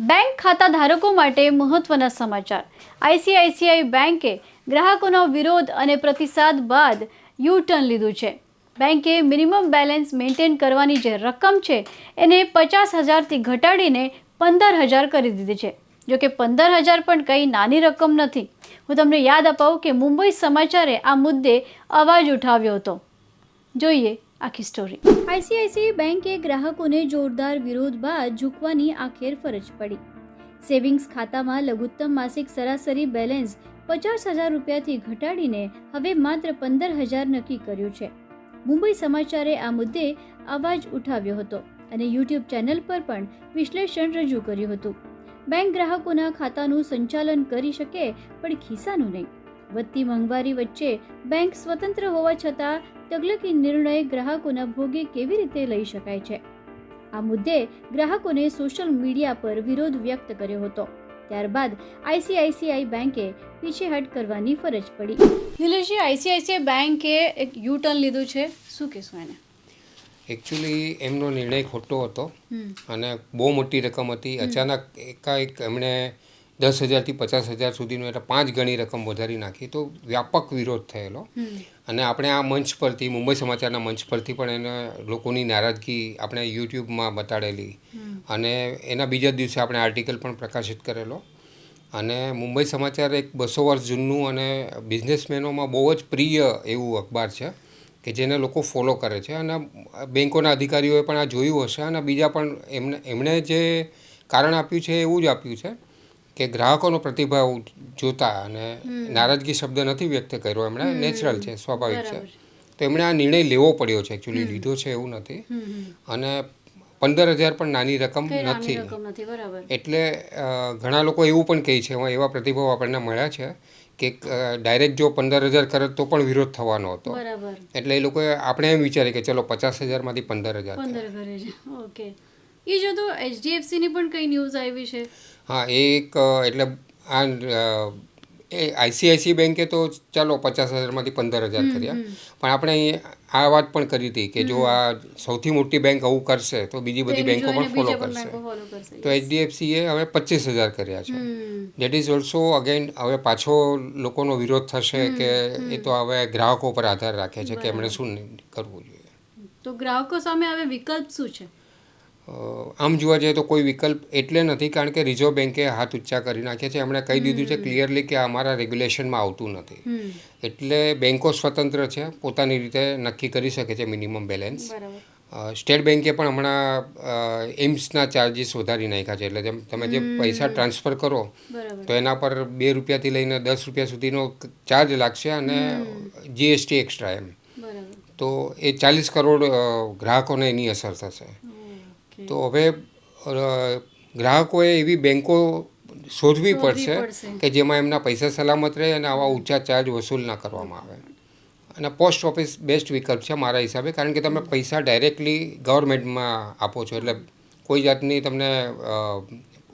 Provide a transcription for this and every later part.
Bank ખાતા ધારકો માટે મહત્વના સમાચાર. આઈસીઆઈસીઆઈ બેંકે ગ્રાહકોનો વિરોધ અને પ્રતિસાદ બાદ યુ ટર્ન લીધું છે. બેંકે મિનિમમ બેલેન્સ મેન્ટેન કરવાની જે રકમ છે, એને પચાસ હજારથી ઘટાડીને પંદર હજાર કરી દીધી છે. જો કે પંદર હજાર પણ કંઈ નાની રકમ નથી. હું તમને યાદ અપાવું કે મુંબઈ સમાચારે આ મુદ્દે અવાજ ઉઠાવ્યો હતો. જોઈએ આખી સ્ટોરી આઈસીઆઈસીઆઈ બેંકે ગ્રાહકોને જોરદાર વિરોધ બાદ ઝૂકવાની આખેર ફરજ પડી. સેવિંગ્સ ખાતામાં લઘુત્તમ માસિક સરાસરી બેલેન્સ પચાસ હજાર રૂપિયાથી ઘટાડીને હવે માત્ર પંદર હજાર નક્કી કર્યું છે. મુંબઈ સમાચારે આ મુદ્દે અવાજ ઉઠાવ્યો હતો અને યુટ્યુબ ચેનલ પર પણ વિશ્લેષણ રજૂ કર્યું હતું. બેંક ગ્રાહકોના ખાતાનું સંચાલન કરી શકે પણ ખિસ્સાનું નહીં. વધતી મોંઘવારી વચ્ચે બેંક સ્વતંત્ર હોવા છતાં તગલકી નિર્ણય ગ્રાહકોના ભોગે કેવી રીતે લઈ શકાય છે? આ મુદ્દે ગ્રાહકોને સોશિયલ મીડિયા પર વિરોધ વ્યક્ત કર્યો હતો. ત્યારબાદ આઈસીઆઈસીઆઈ બેંકે પીછેહટ કરવાની ફરજ પડી. નિલેશજી આઈસીઆઈસીઆઈ બેંકે એક યુ ટર્ન લીધું છે. શું કહેશું એને? એકચ્યુઅલી એમનો નિર્ણય ખોટો હતો અને બહુ મોટી રકમ હતી. અચાનક એકાએક એમણે દસ હજારથી પચાસ હજાર સુધીનું એટલે પાંચ ગણી રકમ વધારી નાખી. તો વ્યાપક વિરોધ થયેલો. અને આપણે આ મંચ પરથી મુંબઈ સમાચારના મંચ પરથી પણ એને લોકોની નારાજગી આપણે યુટ્યુબમાં બતાડેલી. અને એના બીજા દિવસે આપણે આર્ટિકલ પણ પ્રકાશિત કરેલો. અને મુંબઈ સમાચાર એક બસો વર્ષ જૂનું અને બિઝનેસમેનોમાં બહુ જ પ્રિય એવું અખબાર છે કે જેને લોકો ફોલો કરે છે. અને બેંકોના અધિકારીઓએ પણ આ જોયું હશે. અને બીજા પણ એમને એમણે જે કારણ આપ્યું છે એવું જ આપ્યું છે કે ગ્રાહકોનો પ્રતિભાવ જોતા અને નારાજગી શબ્દ નથી વ્યક્ત કર્યો એમણે નેચરલ છે સ્વાભાવિક છે. તો એમણે આ નિર્ણય લેવો પડ્યો છે એકચ્યુઅલી લીધો છે એવું નથી. અને પંદર હજાર પણ નાની રકમ નથી. એટલે ઘણા લોકો એવું પણ કહે છે એમાં એવા પ્રતિભાવ આપણને મળ્યા છે કે ડાયરેક્ટ જો પંદર હજાર કરે તો પણ વિરોધ થવાનો હતો. એટલે એ લોકોએ આપણે એમ વિચારી કે ચલો પચાસ હજારમાંથી પંદર હજાર ઓકે. એ જો તો એચડીએફસીની પણ કઈ ન્યૂઝ આવી છે? હા એક એટલે આ એ આઈસીઆઈસી બેન્કે તો ચાલો પચાસ હજારમાંથી પંદર હજાર કર્યા. પણ આપણે આ વાત પણ કરી હતી કે જો આ સૌથી મોટી બેંક આવું કરશે તો બીજી બધી બેંકો પણ ફોલો કરશે. તો એચડીએફસીએ હવે પચીસ હજાર કર્યા છે. દેટ ઇઝ ઓલ્સો અગેન હવે પાછો લોકોનો વિરોધ થશે કે એ તો હવે ગ્રાહકો પર આધાર રાખે છે કે એમણે શું કરવું જોઈએ. તો ગ્રાહકો સામે હવે વિકલ્પ શું છે? આમ જોવા જઈએ તો કોઈ વિકલ્પ એટલે નથી કારણ કે રિઝર્વ બેન્કે હાથ ઊંચા કરી નાખ્યા છે. એમણે કહી દીધું છે ક્લિયરલી કે અમારા રેગ્યુલેશનમાં આવતું નથી. એટલે બેન્કો સ્વતંત્ર છે પોતાની રીતે નક્કી કરી શકે છે મિનિમમ બેલેન્સ. સ્ટેટ બેન્કે પણ હમણાં એમ્સના ચાર્જીસ વધારી નાખ્યા છે. એટલે જેમ તમે જે પૈસા ટ્રાન્સફર કરો તો એના પર બે રૂપિયાથી લઈને દસ રૂપિયા સુધીનો ચાર્જ લાગશે અને જીએસટી એક્સ્ટ્રા એમ. તો એ ચાલીસ કરોડ ગ્રાહકોને એની અસર થશે. તો હવે ગ્રાહકોએ એવી બેન્કો શોધવી પડશે પડશે. કે જેમાં એમના પૈસા સલામત રહે અને આવા ઊંચા ચાર્જ વસૂલ ના કરવામાં આવે. અને પોસ્ટ ઓફિસ બેસ્ટ વિકલ્પ છે મારા હિસાબે કારણ કે તમે પૈસા ડાયરેક્ટલી ગવર્મેન્ટમાં આપો છો. એટલે કોઈ જાતની તમને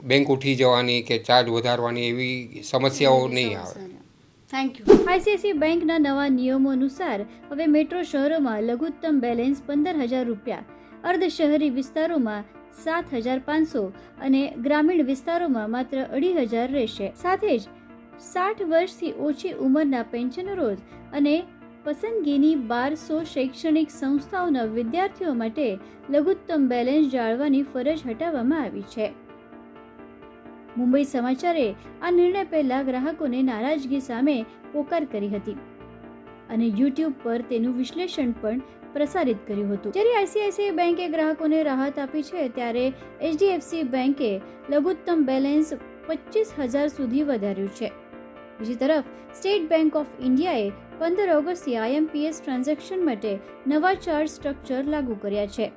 બેંક ઉઠી જવાની કે ચાર્જ વધારવાની એવી સમસ્યાઓ નહીં આવે. થેન્ક યુ આઈસીઆઈસી બેંકના નવા નિયમો અનુસાર હવે મેટ્રો શહેરોમાં લઘુત્તમ બેલેન્સ પંદર હજાર રૂપિયા અર્ધ શહેરી વિસ્તારોમાં સાત હજાર પાંચસો અને ગ્રામીણ વિસ્તારોમાં માત્ર અઢી હજાર રહેશે. સાથે જ સાઠ વર્ષથી ઓછી ઉંમરના પેન્શનરો અને પસંદગીની બારસો શૈક્ષણિક સંસ્થાઓના વિદ્યાર્થીઓ માટે લઘુત્તમ બેલેન્સ જાળવાની ફરજ હટાવવામાં આવી છે. મુંબઈ સમાચારે આ નિર્ણય પહેલા ગ્રાહકોને નારાજગી સામે પોકાર કરી હતી. અને યુટ્યુબ પર તેનું વિશ્લેષણ પણ પ્રસારિત કર્યું હતું. જ્યારે આઈસીઆઈસીઆઈ બેંકે ગ્રાહકોને રાહત આપી છે, ત્યારે એચડીએફસી બેંકે લઘુત્તમ બેલેન્સ પચીસ હજાર સુધી વધાર્યું છે. બીજી તરફ, સ્ટેટ બેંક ઓફ ઇન્ડિયાએ પંદર ઓગસ્ટથી આઈએમપીએસ ટ્રાન્ઝેક્શન માટે નવા ચાર્જ સ્ટ્રક્ચર લાગુ કર્યા છે.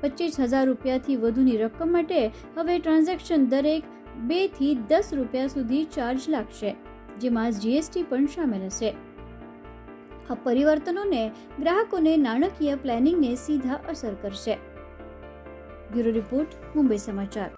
પચીસ હજાર રૂપિયાથી વધુની રકમ માટે હવે ટ્રાન્ઝેક્શન દરેક બેથી દસ રૂપિયા સુધી ચાર્જ લાગશે, જેમાં જીએસટી પણ સામેલ હશે. આ પરિવર્તનોને ગ્રાહકોને નાણાકીય પ્લાનિંગને સીધા અસર કરશે. બ્યુરો રિપોર્ટ મુંબઈ સમાચાર.